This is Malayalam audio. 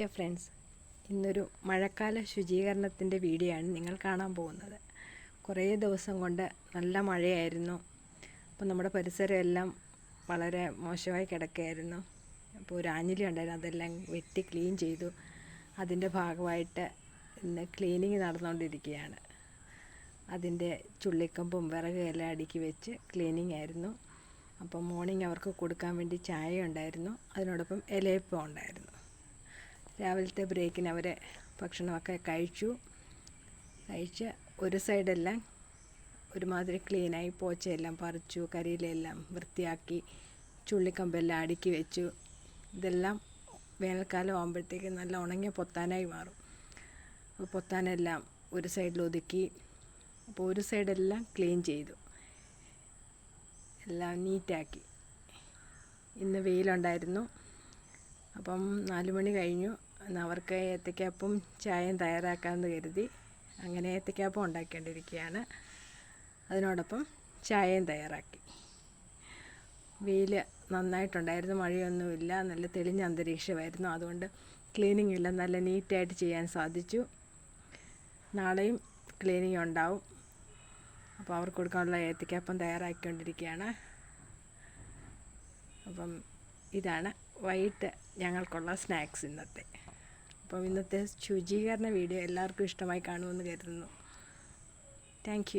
ഡിയർ ഫ്രണ്ട്സ് ഇന്നൊരു മഴക്കാല ശുചീകരണത്തിന്റെ വീഡിയോ ആണ് നിങ്ങൾ കാണാൻ പോകുന്നത്. കുറേ ദിവസം കൊണ്ട് നല്ല മഴയായിരുന്നു. അപ്പോൾ നമ്മുടെ പരിസരം എല്ലാം വളരെ മോശമായി കിടക്കുകയായിരുന്നു. അപ്പോൾ ഒരു ആഞ്ഞിലി ഉണ്ടായിരുന്നു. അതെല്ലാം വെട്ടി ക്ലീൻ ചെയ്തു. അതിന്റെ ഭാഗമായിട്ട് ഇന്ന് ക്ലീനിങ് നടന്നുകൊണ്ടിരിക്കുകയാണ്. അതിന്റെ ചുള്ളിക്കമ്പും വിറകും എല്ലാം അടുക്കി വെച്ച് ക്ലീനിങ് ആയിരുന്നു. അപ്പോൾ മോർണിംഗ് അവർക്ക് കൊടുക്കാൻ വേണ്ടി ചായ ഉണ്ടായിരുന്നു. അതിനോടൊപ്പം ഇലയപ്പം ഉണ്ടായിരുന്നു. രാവിലത്തെ ബ്രേക്കിന് അവർ ഭക്ഷണമൊക്കെ കഴിച്ചു. കഴിച്ച് ഒരു സൈഡെല്ലാം ഒരുമാതിരി ക്ലീനായി പോച്ചയെല്ലാം പറിച്ചു കരിയിലെല്ലാം വൃത്തിയാക്കി ചുള്ളിക്കമ്പെല്ലാം അടുക്കി വെച്ചു. ഇതെല്ലാം വേനൽക്കാലം ആകുമ്പോഴത്തേക്ക് നല്ല ഉണങ്ങിയ പൊത്താനായി മാറും. അപ്പോൾ പൊത്താനെല്ലാം ഒരു സൈഡിൽ ഒതുക്കി അപ്പോൾ ഒരു സൈഡെല്ലാം ക്ലീൻ ചെയ്തു. എല്ലാം നീറ്റാക്കി. ഇന്ന് വെയിലുണ്ടായിരുന്നു. അപ്പം നാല് മണി കഴിഞ്ഞു. എന്നാൽ അവർക്ക് ഏത്തയ്ക്കാപ്പും ചായയും തയ്യാറാക്കാമെന്ന് കരുതി അങ്ങനെ ഏത്തയ്ക്കാപ്പം ഉണ്ടാക്കേണ്ടിയിരിക്കുകയാണ് അതിനോടൊപ്പം ചായയും തയ്യാറാക്കി. വെയിൽ നന്നായിട്ടുണ്ടായിരുന്നു മഴയൊന്നുമില്ല നല്ല തെളിഞ്ഞ അന്തരീക്ഷമായിരുന്നു. അതുകൊണ്ട് ക്ലീനിങ് എല്ലാം നല്ല നീറ്റായിട്ട് ചെയ്യാൻ സാധിച്ചു. നാളെയും ക്ലീനിങ് ഉണ്ടാവും. അപ്പോൾ അവർക്ക് കൊടുക്കാനുള്ള ഏത്തക്കാപ്പം തയ്യാറാക്കിക്കൊണ്ടിരിക്കുകയാണ്. അപ്പം ഇതാണ് വൈകിട്ട് ഞങ്ങൾക്കുള്ള സ്നാക്സ് ഇന്നത്തെ. അപ്പം ഇന്നത്തെ ശുചീകരണ വീഡിയോ എല്ലാവർക്കും ഇഷ്ടമായി കാണുമെന്ന് കരുതുന്നു. താങ്ക്